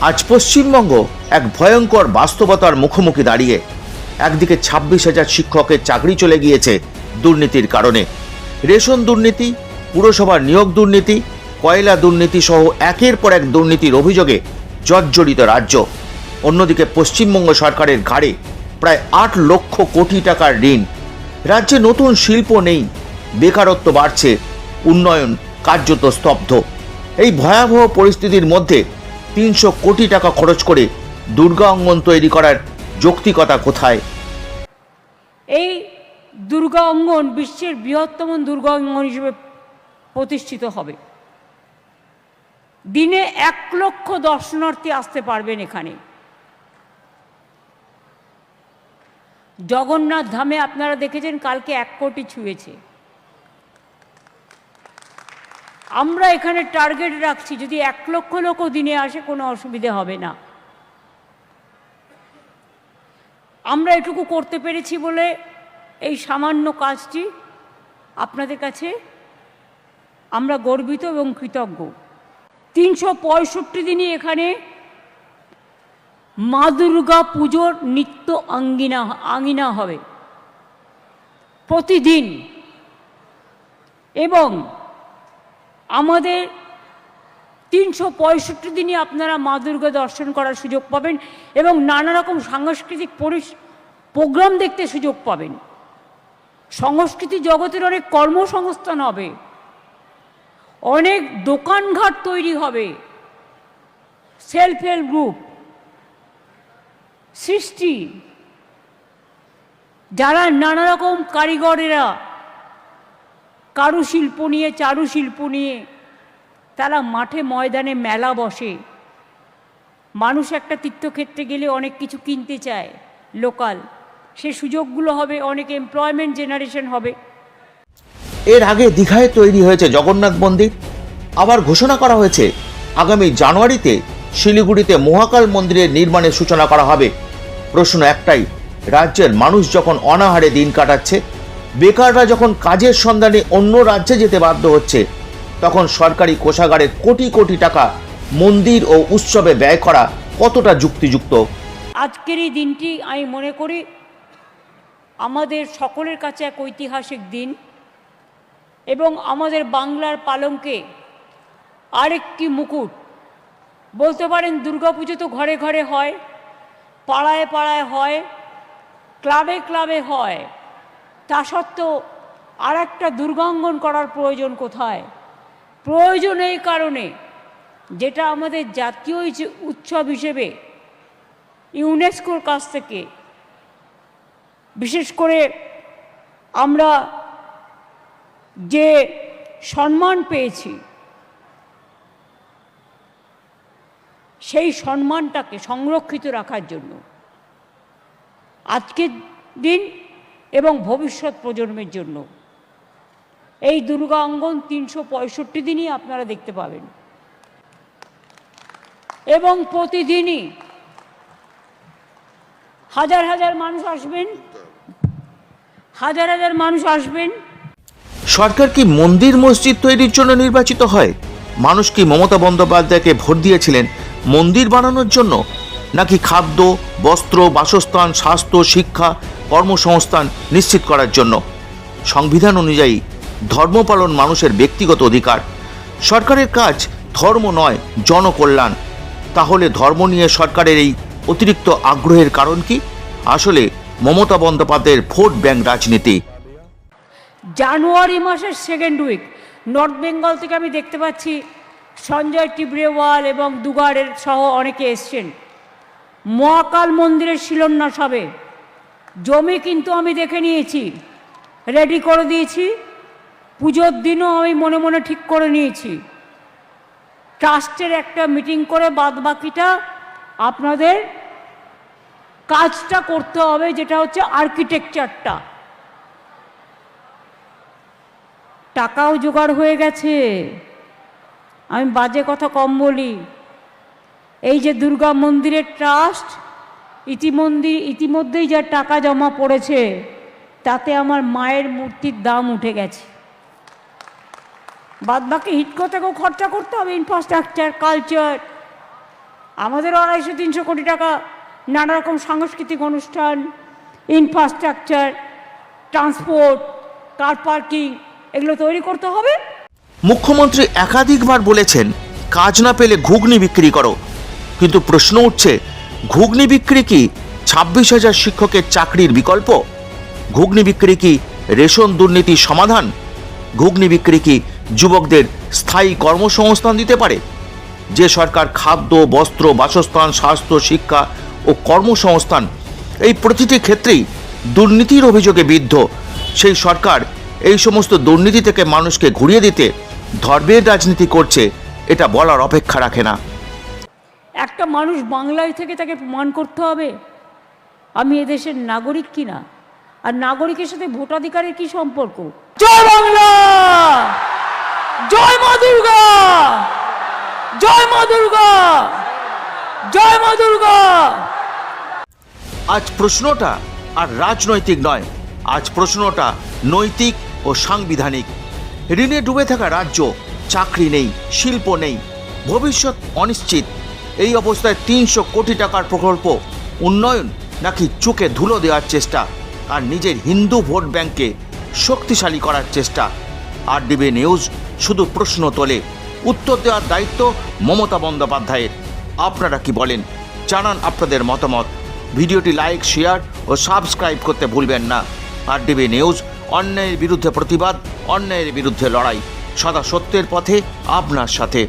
আজ পশ্চিমবঙ্গ এক ভয়ঙ্কর বাস্তবতার মুখোমুখি দাঁড়িয়ে। একদিকে ছাব্বিশ হাজার শিক্ষকের চাকরি চলে গিয়েছে দুর্নীতির কারণে। রেশন দুর্নীতি, পুরসভার নিয়োগ দুর্নীতি, কয়লা দুর্নীতি সহ একের পর এক দুর্নীতির অভিযোগে জর্জরিত রাজ্য। অন্যদিকে পশ্চিমবঙ্গ সরকারের ঘাড়ে প্রায় আট লক্ষ কোটি টাকার ঋণ। রাজ্যে নতুন শিল্প নেই, বেকারত্ব বাড়ছে, উন্নয়ন কার্যত স্তব্ধ। এই ভয়াবহ পরিস্থিতির মধ্যে তিনশো কোটি টাকা খরচ করে দুর্গা অঙ্গন তৈরি করার যৌক্তিকতা কোথায়? এই দুর্গা অঙ্গন বিশ্বের বৃহত্তম দুর্গা অঙ্গন হিসেবে প্রতিষ্ঠিত হবে। দিনে এক লক্ষ দর্শনার্থী আসতে পারবেন এখানে। জগন্নাথ ধামে আপনারা দেখেছেন কালকে এক কোটি ছুঁয়েছে। আমরা এখানে টার্গেট রাখছি, যদি এক লক্ষ লোকও দিনে আসে, কোনো অসুবিধে হবে না। আমরা এটুকু করতে পেরেছি বলে এই সামান্য কাজটি আপনাদের কাছে আমরা গর্বিত এবং কৃতজ্ঞ। তিনশো পঁয়ষট্টি দিনই এখানে মা দুর্গা পুজোর নিত্য আঙ্গিনা আঙ্গিনা হবে। প্রতিদিন এবং আমাদের তিনশো পঁয়ষট্টি দিনই আপনারা মা দুর্গা দর্শন করার সুযোগ পাবেন এবং নানা রকম সাংস্কৃতিক প্রোগ্রাম দেখতে সুযোগ পাবেন। সংস্কৃতি জগতের অনেক কর্মসংস্থান হবে। অনেক দোকানঘাট তৈরি হবে। সেলফ হেল্প গ্রুপ সৃষ্টি। যারা নানা রকম কারিগরেরা কারুশিল্প নিয়ে, চারুশিল্প নিয়ে। তারা মাঠে ময়দানে মেলা বসে। মানুষ একটা তীর্থক্ষেত্রে গেলে অনেক কিছু কিনতে চায় লোকাল। সে সুযোগগুলো হবে, অনেক এমপ্লয়মেন্ট জেনারেশন হবে। এর আগে দীঘায় তৈরি হয়েছে জগন্নাথ মন্দির। আবার ঘোষণা করা হয়েছে, আগামী জানুয়ারিতে শিলিগুড়িতে মহাকাল মন্দিরের নির্মাণের সূচনা করা হবে। প্রশ্ন একটাই, রাজ্যের মানুষ যখন অনাহারে দিন কাটাচ্ছে বেকাররা যখন কাজের সন্ধানে অন্য রাজ্যে যেতে বাধ্য হচ্ছে, তখন সরকারি কোষাগারে কোটি কোটি টাকা মন্দির ও উৎসবে ব্যয় করা কতটা যুক্তিযুক্ত? আজকের এই দিনটি আমি মনে করি আমাদের সকলের কাছে এক ঐতিহাসিক দিন এবং আমাদের বাংলার পালঙ্কে আরেকটি মুকুট। বলতে পারেন দুর্গাপুজো তো ঘরে ঘরে হয়, পাড়ায় পাড়ায় হয়, ক্লাবে ক্লাবে হয়। তা সত্ত্বেও আর একটা দুর্গাঙ্গন করার প্রয়োজন কোথায়? প্রয়োজন এই কারণে যেটা আমাদের জাতীয় উৎসব হিসেবে ইউনেস্কোর কাছ থেকে বিশেষ করে আমরা যে সম্মান পেয়েছি, সেই সম্মানটাকে সংরক্ষিত রাখার জন্য। আজকের দিন এবং ভবিষ্যৎ প্রজন্মের জন্য। এই দুর্গা অঙ্গন তিনশো পঁয়ষট্টি দিনই আপনারা দেখতে পাবেন। এবং প্রতিদিনই হাজার হাজার মানুষ আসবেন। হাজার হাজার মানুষ আসবেন। সরকার কি মন্দির মসজিদ তৈরির জন্য নির্বাচিত হয়? মানুষ কি মমতা বন্দ্যোপাধ্যায়কে ভোট দিয়েছিলেন মন্দির বানানোর জন্য? নাকি খাদ্য, বস্ত্র, বাসস্থান, স্বাস্থ্য, শিক্ষা কর্মসংস্থান নিশ্চিত করার জন্য। সংবিধান অনুযায়ী ধর্ম পালন মানুষের ব্যক্তিগত অধিকার। সরকারের কাজ ধর্ম নয়, জনকল্যাণ। তাহলে ধর্ম নিয়ে সরকারের এই অতিরিক্ত আগ্রহের কারণ কি? আসলে মমতা বন্দ্যোপাধ্যায়ের ভোট ব্যাংক রাজনীতি। জানুয়ারি মাসের সেকেন্ড উইক নর্থ বেঙ্গল থেকে আমি দেখতে পাচ্ছি সঞ্জয় টিবরেওয়াল এবং দুগারের সহ অনেকে এসছেন। মহাকাল মন্দিরের শিলান্যাস হবে। জমি কিন্তু আমি দেখে নিয়েছি। রেডি করে দিয়েছি। পুজোর দিনও আমি মনে মনে ঠিক করে নিয়েছি। ট্রাস্টের একটা মিটিং করে বাদ বাকিটা আপনাদের কাজটা করতে হবে, যেটা হচ্ছে আর্কিটেকচারটা টাকাও জোগাড় হয়ে গেছে। আমি বাজে কথা কম বলি। এই যে দুর্গা মন্দিরের ট্রাস্ট ইতিমন্দির ইতিমধ্যেই যা টাকা জমা পড়েছে, তাতে আমার মায়ের মূর্তির দাম উঠে গেছে। বাদ বাকি হিটকো থেকেও খরচা করতে হবে ইনফ্রাস্ট্রাকচার কালচার আমাদেরও আড়াইশো, তিনশো কোটি টাকা নানা রকম সাংস্কৃতিক অনুষ্ঠান ইনফ্রাস্ট্রাকচার ট্রান্সপোর্ট কার পার্কিং এগুলো তৈরি করতে হবে। মুখ্যমন্ত্রী একাধিকবার বলেছেন, কাজ না পেলে ঘুগনি বিক্রি করো। কিন্তু প্রশ্ন উঠছে ঘুগনি বিক্রি কি ছাব্বিশ হাজার শিক্ষকের চাকরির বিকল্প? ঘুগনি বিক্রি কি রেশন দুর্নীতির সমাধান? ঘুগনি বিক্রি কি যুবকদের স্থায়ী কর্মসংস্থান দিতে পারে? যে সরকার খাদ্য, বস্ত্র, বাসস্থান, স্বাস্থ্য, শিক্ষা ও কর্মসংস্থান এই প্রতিটি ক্ষেত্রেই দুর্নীতির অভিযোগে বিদ্ধ, সেই সরকার এই সমস্ত দুর্নীতি থেকে মানুষকে ঘুরিয়ে দিতে ধর্মের রাজনীতি করছে, এটা বলার অপেক্ষা রাখে না। একটা মানুষ বাংলায় থেকে তাকে প্রমাণ করতে হবে। আমি এদেশের নাগরিক কিনা আর নাগরিকের সাথে ভোটাধিকারের কি সম্পর্ক? জয় বাংলা! জয় মা দুর্গা! জয় মা দুর্গা! জয় মা দুর্গা! আজ প্রশ্নটা আর রাজনৈতিক নয়, আজ প্রশ্নটা নৈতিক ও সাংবিধানিক। ঋণে ডুবে থাকা রাজ্য, চাকরি নেই, শিল্প নেই, ভবিষ্যৎ অনিশ্চিত। এই অবস্থায় তিনশো কোটি টাকার প্রকল্প, উন্নয়ন নাকি চোখে ধুলো দেওয়ার চেষ্টা আর নিজের হিন্দু ভোট ব্যাংককে শক্তিশালী করার চেষ্টা? আর ডিবি নিউজ শুধু প্রশ্ন তোলে। উত্তর দেওয়ার দায়িত্ব মমতা বন্দ্যোপাধ্যায়ের। আপনারা কি বলেন? জানান আপনাদের মতামত। ভিডিওটি লাইক, শেয়ার ও সাবস্ক্রাইব করতে ভুলবেন না। আর ডিবি নিউজ অন্যায়ের বিরুদ্ধে প্রতিবাদ, অন্যায়ের বিরুদ্ধে লড়াই। সদা সত্যের পথে, আপনার সাথে।